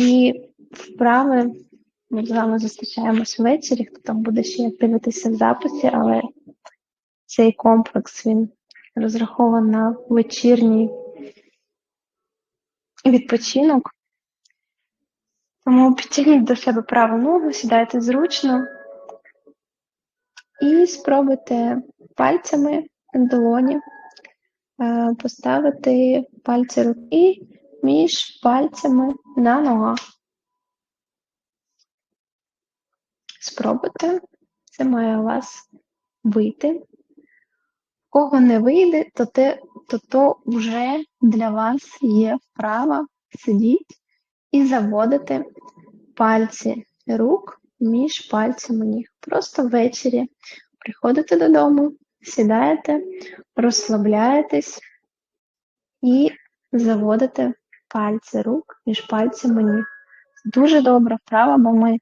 І вправи ми з вами зустрічаємось ввечері, хто там буде ще дивитися в записі, але цей комплекс він розрахований на вечірній відпочинок. Тому підтягніть до себе праву ногу, сідайте зручно і спробуйте пальцями долоні е, поставити пальці руки між пальцями на ногах. Спробуйте, це має вас вийти. Кого не вийде, то те, то, то вже для вас є вправа сидіть і заводити пальці рук між пальцями ніг. Просто ввечері приходите додому, сідаєте, розслабляєтесь і заводите пальці рук між пальцями ніг. Дуже добра вправа, бо ми,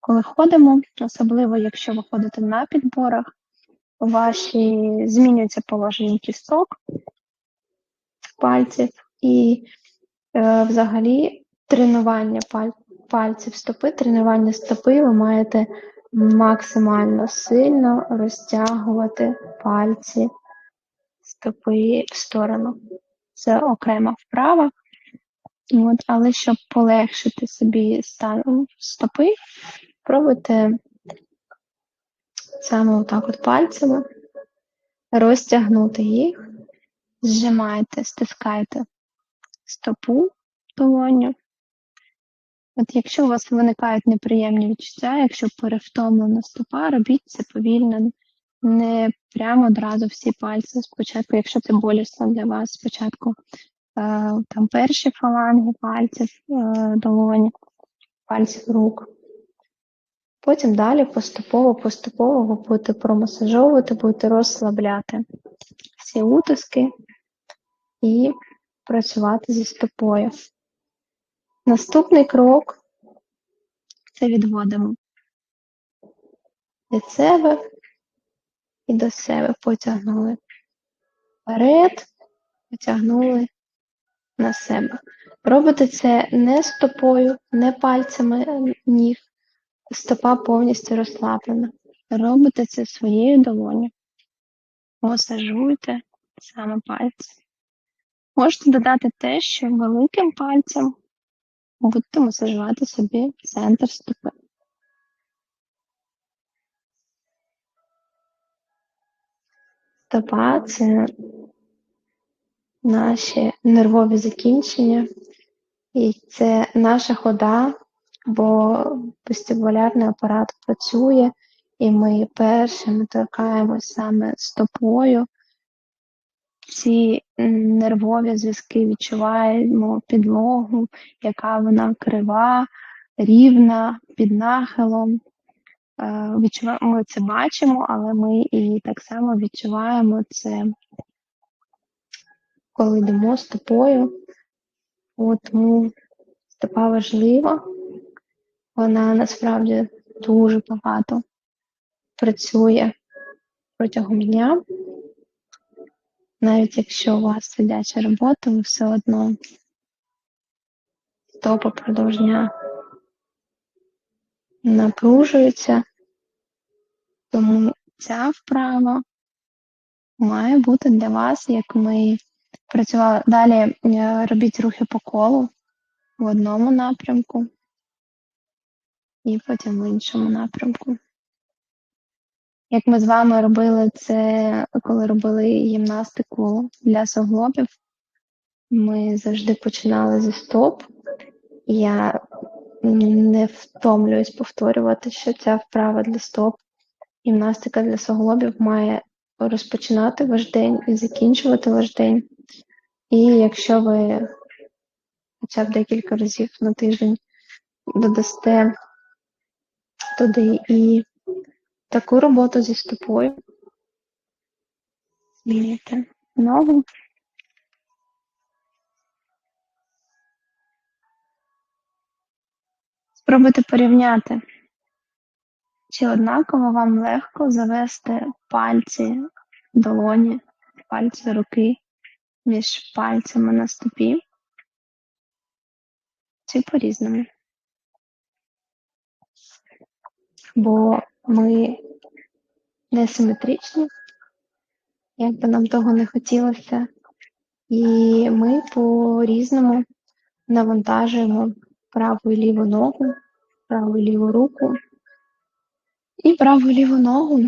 коли ходимо, особливо якщо ви ходите на підборах, ваші змінюється положення кісток пальців і е, взагалі тренування паль, пальців стопи, тренування стопи, ви маєте максимально сильно розтягувати пальці стопи в сторону. Це окрема вправа. От, Але щоб полегшити собі стан стопи, пробуйте саме отак от пальцями розтягнути їх, зжимайте, стискайте стопу долоню. От якщо у вас виникають неприємні відчуття, якщо перевтомлена стопа, робіть це повільно, не прямо одразу всі пальці. Спочатку, якщо це болісно для вас, спочатку там перші фаланги пальців е, долоні, пальців рук. Потім далі поступово-поступово ви будете промасажовувати, будете розслабляти всі утиски і працювати зі стопою. Наступний крок це відводимо від себе і до себе потягнули. Вперед, потягнули на себе. Робите це не стопою, не пальцями ніг, стопа повністю розслаблена. Робите це своєю долоню. Масажуйте саме пальці. Можете додати те, що великим пальцем будете масажувати собі центр стопи. Стопа це наші нервові закінчення, і це наша хода, бо вестибулярний апарат працює, і ми першими торкаємось саме стопою. Ці нервові зв'язки відчуваємо підлогу, яка вона крива, рівна, під нахилом. Е, ми це бачимо, але ми і так само відчуваємо це, коли йдемо стопою. От, Тому стопа важлива, вона насправді дуже багато працює протягом дня. Навіть якщо у вас сидяча робота, ви все одно стопа продовж дня напружується, тому ця вправа має бути для вас, як ми працювали. Далі е, робіть рухи по колу в одному напрямку і потім в іншому напрямку. Як ми з вами робили це, коли робили гімнастику для суглобів, ми завжди починали зі стоп. Я не втомлююсь повторювати, що ця вправа для стоп, гімнастика для суглобів має розпочинати ваш день і закінчувати ваш день. І якщо ви хоча б декілька разів на тиждень додасте туди і таку роботу зі стопою, змінюйте ногу. Спробуйте порівняти, чи однаково вам легко завести пальці долоні, пальці руки між пальцями на стопі, всі по-різному. Бо ми несиметричні, як би нам того не хотілося, і ми по-різному навантажуємо праву і ліву ногу, праву і ліву руку і праву і ліву ногу.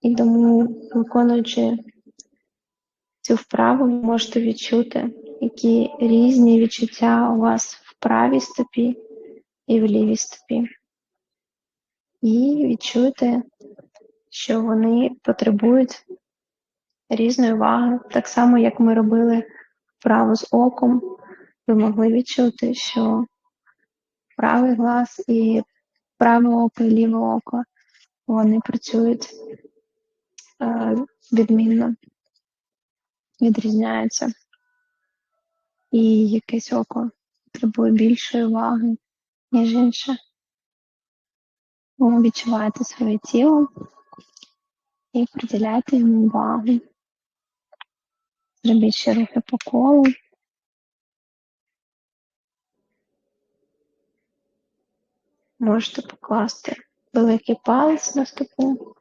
І тому, виконуючи цю вправу, ви можете відчути, які різні відчуття у вас в правій стопі і в лівій стопі. І відчуєте, що вони потребують різної уваги, так само, як ми робили вправу з оком, ви могли відчути, що правий глаз і праве око і ліве око вони працюють е, відмінно, відрізняються. І якесь око потребує більшої уваги, ніж інше. Ви відчуваєте своє тіло і приділяйте йому увагу. Зробіть ще рухи по колу. Можете покласти великий палець на стопу,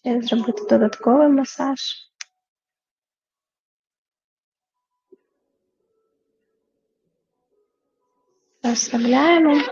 ще зробити додатковий масаж. Розслабляємо.